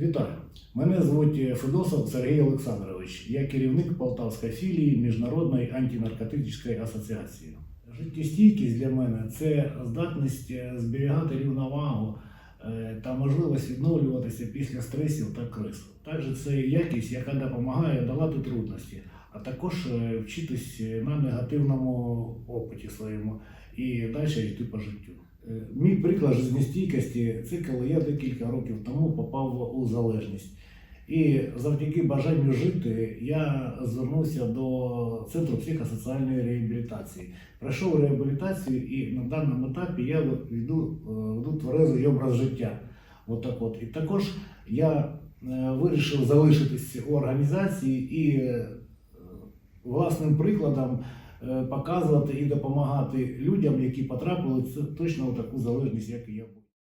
Вітаю! Мене звуть Федосов Сергій Олександрович. Я керівник Полтавської філії Міжнародної антинаркотичної асоціації. Життєстійкість для мене це здатність е, зберігати рівновагу е, та можливість відновлюватися після стресів та криз. Також це якість, яка допомагає долати трудності, а також е, вчитись на негативному опиті своєму і далі йти по життю. Е, Мій приклад життєстійкості це коли я декілька років тому попав у залежність. І завдяки бажанню жити я звернувся до центру психосоціальної реабілітації. Пройшов реабілітацію і на даному етапі я веду, е, веду тверезий образ життя. От так от. І також я е, вирішив залишитись у організації і власним прикладом показувати і допомагати людям, які потрапили в точно в таку залежність, як і я був.